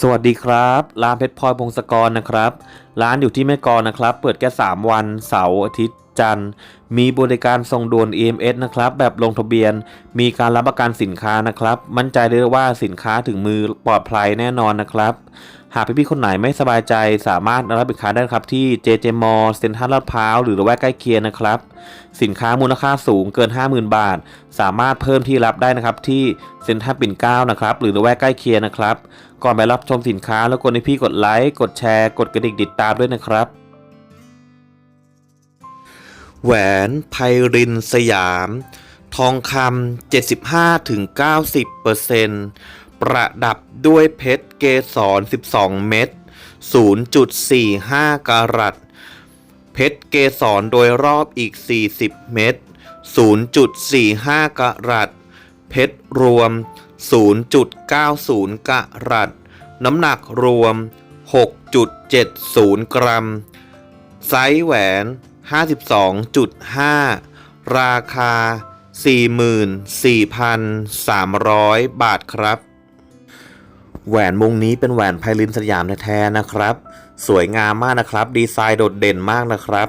สวัสดีครับ ร้านเพชรพลอยพงศกรนะครับ ร้านอยู่ที่แม่กอนะครับ เปิดแค่ 3 วัน เสาร์อาทิตย์จันทร์ มีบริการส่งด่วน EMS นะครับ แบบลงทะเบียน มีการรับประกันสินค้านะครับ มั่นใจได้ว่าสินค้าถึงมือปลอดภัยแน่นอนนะครับ หากพี่ๆคนไหนไม่สบายใจสามารถรับสินค้าได้ครับที่ JJ m a l l เซ็นทรัลลาดพร้าวหรือระแวกใกล้เคียงนะครับ สินค้ามูลค่าสูงเกิน 50,000 บาท สามารถเพิ่มที่รับได้นะครับที่เซ็นทรัลปิ่นเกล้านะครับหรือระแวกใกล้เคียงนะครับ ก่อนไปรับชมสินค้าแล้วกดให้พี่กดไลค์กดแชร์ กดกระดิ่งติดตามด้วยนะครับแหวนไพรินสยาม ทองคำ75-90%ปร ประดับด้วยเพชรเกสร 12 เม็ด 0.45 กรัต เพชรเกสรโดยรอบอีก 40 เม็ด 0.45 กรัต เพชรรวม 0.90 กรัต น้ำหนักรวม 6.70 กรัม ไซส์แหวน 52.5 ราคา 44,300 บาทครับ แหวนวงนี้เป็นแหวนไพลินสยามแท้ๆนะครับ สวยงามมากนะครับ ดีไซน์โดดเด่นมากนะครับ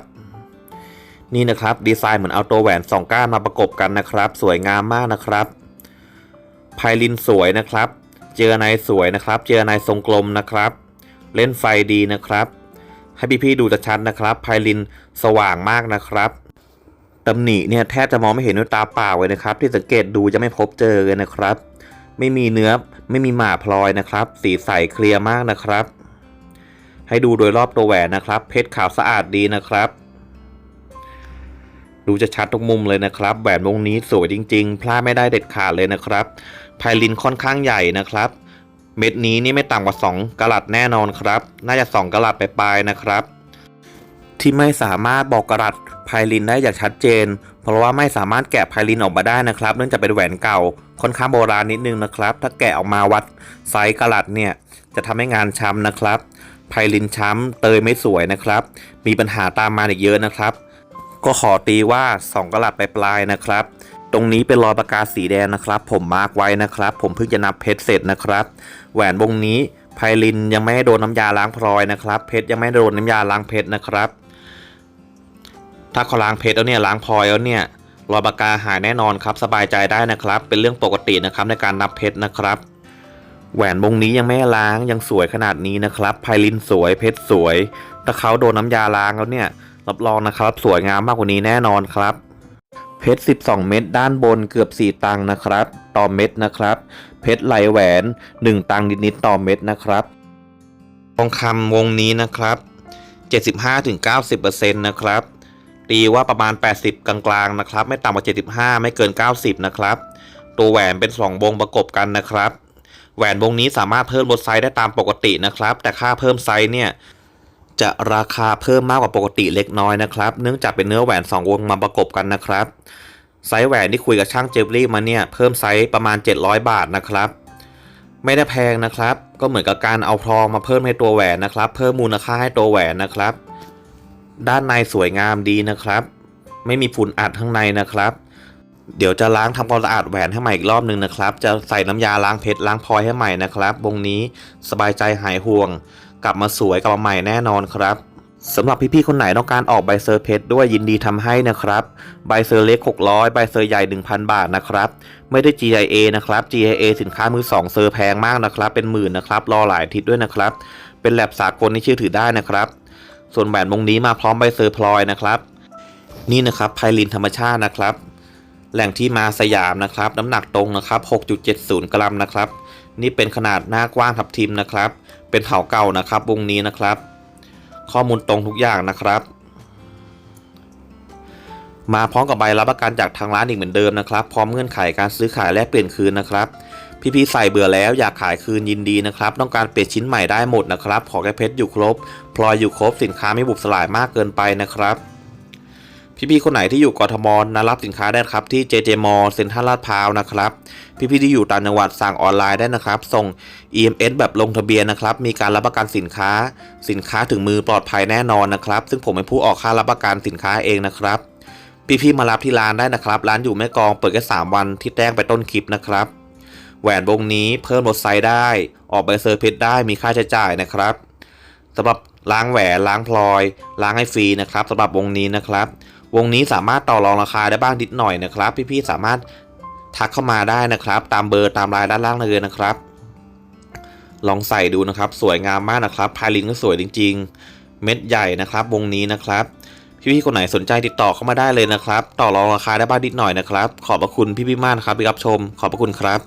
นี่นะครับดีไซน์เหมือนเอาตัวแหวนสองก้านมาประกบกันนะครับ สวยงามมากนะครับไพลินสวยนะครับ เจอในสวยนะครับ เจอในทรงกลมนะครับ เล่นไฟดีนะครับ ให้พี่ๆดูชัดนะครับไพลินสว่างมากนะครับตำหนิเนี่ยแทบจะมองไม่เห็นด้วยตาเปล่าเลยนะครับ ที่สังเกตดูจะไม่พบเจอเลยนะครับ ไม่มีเนื้อไม่มีหมาพลอยนะครับ สีใสเคลียร์มากนะครับ ให้ดูโดยรอบตัวแหวนนะครับ เพชรขาวสะอาดดีนะครับ ดูจะชัดทุกมุมเลยนะครับ แหวนวงนี้สวยจริง ๆ พลาดไม่ได้เด็ดขาดเลยนะครับไพลินค่อนข้างใหญ่นะครับ เม็ดนี้นี่ไม่ต่ำกว่า 2กะลัดแน่นอนครับ น่าจะ 2กะลัดไปปลายๆนะครับ ที่ไม่สามารถบอกกะลัดไพลินได้อย่างชัดเจน เพราะว่าไม่สามารถแกะไพลินออกมาได้นะครับ เนื่องจากเป็นแหวนเก่าค่อนข้างโบราณนิดนึงนะครับ ถ้าแกะออกมาวัดไซส์กะลัดเนี่ยจะทำให้งานช้ำนะครับไพลินช้ำเตยไม่สวยนะครับ มีปัญหาตามมาอีกเยอะนะครับ ก็ขอตีว่า 2กะลัดไปปลายๆนะครับ ตรงนี้เป็นรอยประกาศสีแดงนะครับ ผมมาร์กไว้นะครับ ผมเพิ่งจะนับเพชรเสร็จนะครับ แหวนวงนี้ไพลินยังไม่โดนน้ำยาล้างพลอยนะครับ เพชรยังไม่โดนน้ำยาล้างเพชรนะครับ ถ้าเขาล้างเพชรแล้วเนี่ยล้างพลอยแล้วเนี่ยรอยปากกาหายแน่นอนครับสบายใจได้นะครับ เป็นเรื่องปกตินะครับในการนับเพชรนะครับ แหวนวงนี้ยังไม่ล้างยังสวยขนาดนี้นะครับไพลินสวยเพชรสวยถ้าเขาโดนน้ำยาล้างแล้วเนี่ยรับรองนะครับ สวยงามมากกว่านี้แน่นอนครับ เพชร 12 เม็ดด้านบนเกือบ 4 ตังค์นะครับ ต่อเม็ดนะครับ เพชรไหลแหวน 1 ตังค์นิดๆต่อเม็ดนะครับทองคำวงนี้นะครับ 75-90%นะครับ ตีว่าประมาณ 80 กลางๆนะครับ ไม่ต่ำกว่า 75 ไม่เกิน 90 นะครับ ตัวแหวนเป็น 2 วงประกบกันนะครับ แหวนวงนี้สามารถเพิ่มลดไซส์ได้ตามปกตินะครับ แต่ค่าเพิ่มไซส์เนี่ยจะราคาเพิ่มมากกว่าปกติเล็กน้อยนะครับ เนื่องจากเป็นเนื้อแหวน 2 วงมาประกบกันนะครับ ไซส์แหวนที่คุยกับช่างเจฟรี่มาเนี่ยเพิ่มไซส์ประมาณ 700 บาทนะครับ ไม่ได้แพงนะครับ ก็เหมือนกับการเอาพลองมาเพิ่มให้ตัวแหวนนะครับ เพิ่มมูลค่าให้ตัวแหวนนะครับ ด้านในสวยงามดีนะครับ ไม่มีฝุ่นอัดข้างในนะครับ เดี๋ยวจะล้างทำความสะอาดแหวนให้ใหม่อีกรอบหนึ่งนะครับ จะใส่น้ำยาล้างเพชรล้างพลอยให้ใหม่นะครับ วงนี้สบายใจหายห่วง กลับมาสวยกลับมาใหม่แน่นอนครับสำหรับพี่ๆ คนไหนต้องการออกใบเซอร์เพชรด้วยยินดีทำให้นะครับ ใบเซอร์เล็ก 600 ใบเซอร์ใหญ่ 1,000 บาทนะครับ ไม่ได้ GIA นะครับ GIA สินค้ามือสองเซอร์แพงมากนะครับ เป็นหมื่นนะครับ รอหลายทิตย์ด้วยนะครับ เป็นแลบสากลที่เชื่อถือได้นะครับ ส่วนแหวนวงนี้มาพร้อมใบเซอร์พลอยนะครับ นี่นะครับไพลินธรรมชาตินะครับ แหล่งที่มาสยามนะครับ น้ำหนักตรงนะครับ 6.70 กรัมนะครับ นี่เป็นขนาดหน้ากว้างทับทิมนะครับ เป็นเผาเก่านะครับวงนี้นะครับ ข้อมูลตรงทุกอย่างนะครับ มาพร้อมกับใบรับประกันจากทางร้านอีกเหมือนเดิมนะครับ พร้อมเงื่อนไขการซื้อขายแลกเปลี่ยนคืนนะครับ พี่ๆใส่เบื่อแล้วอยากขายคืนยินดีนะครับ ต้องการเปลี่ยนชิ้นใหม่ได้หมดนะครับ ขอแค่เพชรอยู่ครบ พลอยอยู่ครบสินค้าไม่บุบสลายมากเกินไปนะครับ พี่ๆคนไหนที่อยู่กทมนะรับสินค้าได้ครับที่ JJ m a l l เซ็นทรัลลาดพร้าวนะครับ พี่ๆที่อยู่ต่างจังหวัดสั่งออนไลน์ได้นะครับ ส่ง EMS แบบลงทะเบียนนะครับ มีการรับประกันสินค้า สินค้าถึงมือปลอดภัยแน่นอนนะครับ ซึ่งผมเป็นผู้ออกค่ารับประกันสินค้าเองนะครับ พี่ๆมารับที่ร้านได้นะครับ ร้านอยู่แม่กองเปิดแค่3วันที่แจ้งไปต้นคลิปนะครับ แหวนวงนี้เพิ่มลดไซส์ได้ ออกใบเซอร์เพชรได้มีค่าใช้จ่ายนะครับสำหรับล้างแหวนล้างพลอย ล้างให้ฟรีนะครับสำหรับวงนี้นะครับ วงนี้สามารถต่อรองราคาได้บ้างนิดหน่อยนะครับ พี่ๆสามารถทักเข้ามาได้นะครับ ตามเบอร์ตามรายด้านล่างเลยนะครับ ลองใส่ดูนะครับ สวยงามมากนะครับพายลินก็สวยจริง ๆ เม็ดใหญ่นะครับ วงนี้นะครับพี่ๆคนไหนสนใจติดต่อเข้ามาได้เลยนะครับ ต่อรองราคาได้บ้างนิดหน่อยนะครับ ขอบพระคุณพี่ๆมากนะครับที่รับชม ขอบพระคุณครับ